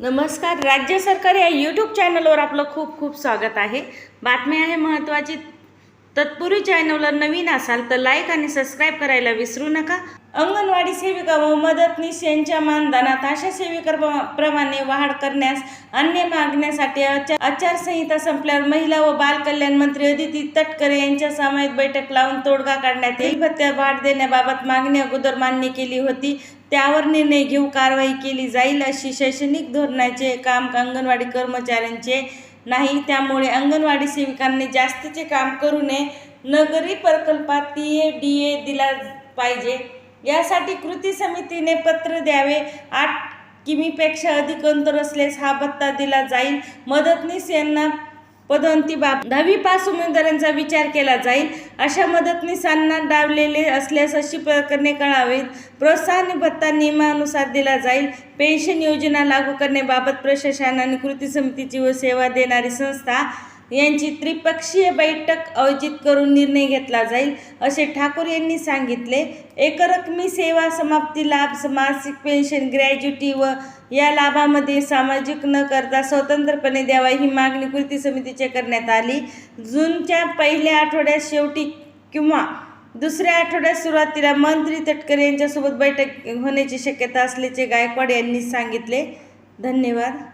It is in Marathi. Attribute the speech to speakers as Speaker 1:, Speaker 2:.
Speaker 1: नमस्कार राज्य सरकार या यूट्यूब चॅनलवर आपलं खूप खूप स्वागत आहे. बातमी आहे महत्त्वाची तत्पूर्वी चॅनलवर नवीन असाल तर लाईक आणि सबस्क्राईब करायला विसरू नका. अंगणवाडी सेविका व मदतनीस यांच्या मानधनात आशा सेविकाप्रमाणे वाढ करण्यास अन्य मागण्यासाठी आचार आचारसंहिता संपल्यावर महिला व बालकल्याण मंत्री अदिती तटकरे यांच्या सामायिक बैठक लावून तोडगा काढण्यात येईल. भत्त्या वाढ देण्याबाबत मागणी अगोदर मान्य केली होती. त्यावर निर्णय घेऊ कारवाई केली जाईल अशी शैक्षणिक धोरणाचे काम अंगणवाडी कर्मचाऱ्यांचे नाही त्यामुळे अंगणवाडी सेविकांनी जास्तीचे काम करू नये. नगरी प्रकल्पात टी ए डी ए दिला पाहिजे. यासाठी कृती समितीने पत्र द्यावे. आठ किमीपेक्षा अधिक अंतर असल्यास हा भत्ता दिला जाईल. मदतनीस यांना पदोन्नती बाब दहावी पास उमेदवारांचा विचार केला जाईल. अशा मदतनीसांना डावलेले असल्यास अशी प्रकरणे कळावीत. प्रोत्साहन भत्ता नियमानुसार दिला जाईल. पेन्शन योजना लागू करण्याबाबत प्रशासन आणि कृती समितीची व सेवा देणारी संस्था यांची त्रिपक्षीय बैठक आयोजित करून निर्णय घेतला जाईल असे ठाकूर यांनी सांगितले. एकरकमी सेवा समाप्ती लाभ मासिक पेन्शन ग्रॅज्युटी व या लाभामध्ये सामाजिक न करता स्वतंत्रपणे द्यावा ही मागणी कृती समितीचे करण्यात आली. जूनच्या पहिल्या आठवड्यात शेवटी किंवा दुसऱ्या आठवड्यात सुरुवातीला मंत्री तटकरे यांच्यासोबत बैठक होण्याची शक्यता असल्याचे गायकवाड यांनी सांगितले. धन्यवाद.